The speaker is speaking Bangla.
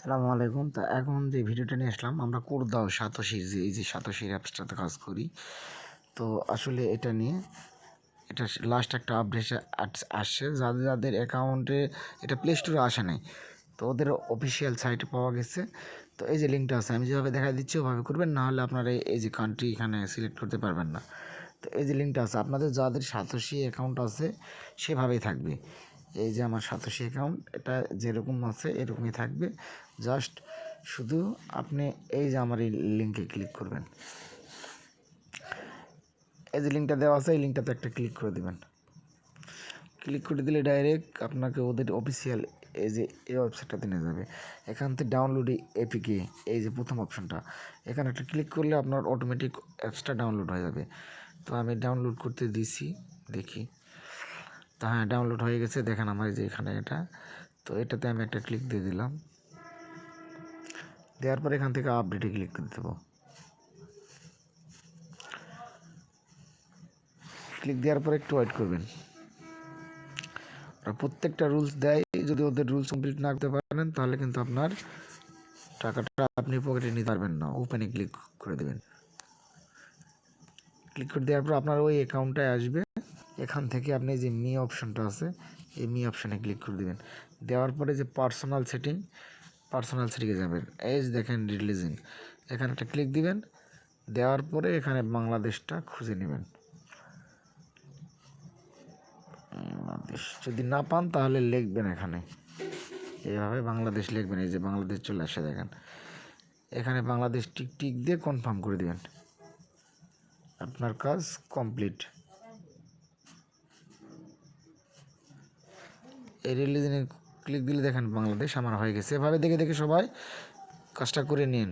সালামু আলাইকুম। তা এখন যে ভিডিওটা নিয়ে আসলাম, আমরা কোরদাও সাতোশির যে এই যে সাতোশির অ্যাপসটাতে কাজ করি। তো আসলে এটা নিয়ে এটা লাস্ট একটা আপডেট আসছে। যাদের যাদের অ্যাকাউন্টে এটা প্লে স্টোরে আসে নাই, তো ওদের অফিসিয়াল সাইটে পাওয়া গেছে। তো এই যে লিঙ্কটা আছে, আমি যেভাবে দেখা দিচ্ছি ওভাবে করবেন, না হলে আপনারা এই যে কান্ট্রি এখানে সিলেক্ট করতে পারবেন না। তো এই যে লিঙ্কটা আছে, আপনাদের যাদের সাতোশি অ্যাকাউন্ট আছে, সেভাবেই থাকবে। এই যে আমার সাতোশি অ্যাকাউন্ট এটা যেরকম আছে এরকমই থাকবে। জাস্ট শুধু আপনি এই যে আমার এই লিঙ্কে ক্লিক করবেন। এই যে লিঙ্কটা দেওয়া আছে, এই লিঙ্কটাতে একটা ক্লিক করে দেবেন। ক্লিক করে দিলে ডাইরেক্ট আপনাকে ওদের অফিসিয়াল এই যে এই ওয়েবসাইটটাতে নিয়ে যাবে। এখান থেকে ডাউনলোড এপিকে এই যে প্রথম অপশনটা এখানে একটা ক্লিক করলে আপনার অটোমেটিক অ্যাপসটা ডাউনলোড হয়ে যাবে। তো আমি ডাউনলোড করতে দিছি, দেখি। তো হ্যাঁ ডাউনলোড হয়ে গেছে। দেখেন আমার যে এখানে এটা। তো এটাতে আমি একটা ক্লিক দিয়ে দিলাম। দেওয়ার পর এখান থেকে আপডেটে ক্লিক করে দেবো। ক্লিক দেওয়ার পর একটু ওয়েট করবেন। ওরা প্রত্যেকটা রুলস দেয়। যদি ওদের রুলস কমপ্লিট না করতে পারেন, তাহলে কিন্তু আপনার টাকাটা আপনি পকেটে নিতে পারবেন না। ওপেনে ক্লিক করে দেবেন। ক্লিক করে দেওয়ার পর আপনার ওই অ্যাকাউন্টটায় আসবে। এখান থেকে আপনি যে মি অপশনটা আছে, এই মি অপশানে ক্লিক করে দেবেন। দেওয়ার পরে যে পার্সোনাল সেটিং, পার্সোনাল সেটিংয়ে যাবেন। এজ দেখেন রিলিজিং, এখানে একটা ক্লিক দিবেন। দেওয়ার পরে এখানে বাংলাদেশটা খুঁজে নেবেন। যদি না পান তাহলে লিখবেন এখানে। এইভাবে বাংলাদেশ লিখবেন, এই যে বাংলাদেশ চলে আসে দেখেন। এখানে বাংলাদেশ টিক টিক দিয়ে কনফার্ম করে দেবেন। আপনার কাজ কমপ্লিট। এই রিলিজনে ক্লিক দিলে দেখেন বাংলাদেশ, আমার হয়ে গেছে। এভাবে দেখে দেখে সবাই কাজটা করে নিন।